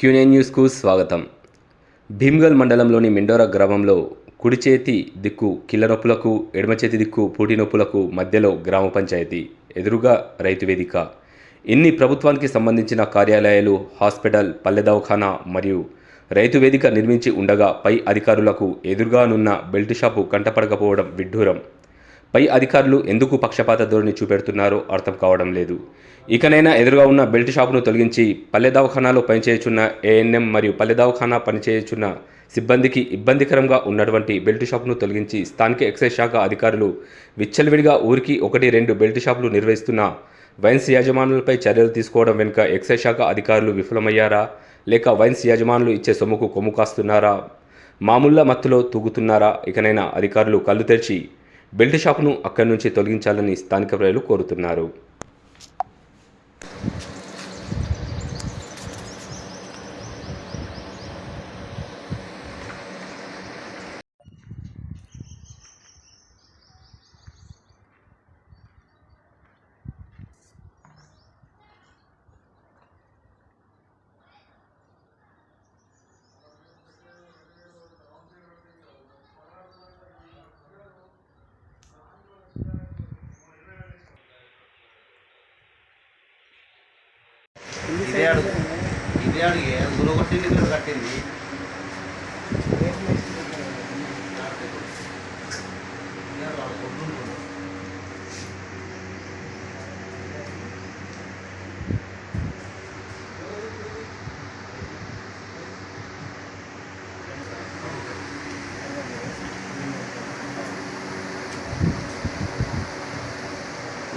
క్యూనే న్యూస్కు స్వాగతం. భీమ్గల్ మండలంలోని మెండోరా గ్రామంలో కుడి చేతి దిక్కు కిల్లనొప్పులకు నొప్పులకు ఎడమ చేతి దిక్కు పూటి నొప్పులకు మధ్యలో గ్రామ పంచాయతీ ఎదురుగా రైతు వేదిక. ఇన్ని ప్రభుత్వానికి సంబంధించిన కార్యాలయాలు హాస్పిటల్ పల్లె దవాఖానా మరియు రైతు వేదిక నిర్మించి ఉండగా పై అధికారులకు ఎదురుగానున్న బెల్ట్ షాపు కంటపడకపోవడం విడ్డూరం. పై అధికారులు ఎందుకు పక్షపాత ధోరణి చూపెడుతున్నారో అర్థం కావడం లేదు. ఇకనైనా ఎదురుగా ఉన్న బెల్ట్ షాపును తొలగించి పల్లె దవాఖానాలో పనిచేయుచున్న ఏఎన్ఎం మరియు పల్లె దవాఖానా పనిచేయుచున్న సిబ్బందికి ఇబ్బందికరంగా ఉన్నటువంటి బెల్ట్ షాపును తొలగించి స్థానిక ఎక్సైజ్ శాఖ అధికారులు విచ్చలవిడిగా ఊరికి ఒకటి రెండు బెల్ట్ షాపులు నిర్వహిస్తున్న వైన్స్ యాజమానులపై చర్యలు తీసుకోవడం వెనుక ఎక్సైజ్ శాఖ అధికారులు విఫలమయ్యారా? లేక వైన్స్ యాజమానులు ఇచ్చే సొమ్ముకు కొమ్ము కాస్తున్నారా? మామూళ్ళ మత్తులో తూగుతున్నారా? ఇకనైనా అధికారులు కళ్ళు తెరిచి బెల్ట్ షాపును అక్కడి నుంచి తొలగించాలని స్థానిక ప్రజలు కోరుతున్నారు. ఇదే అడుగు. ఇదే అడుగు. గురగొట్టింది ఇక్కడ కట్టింది?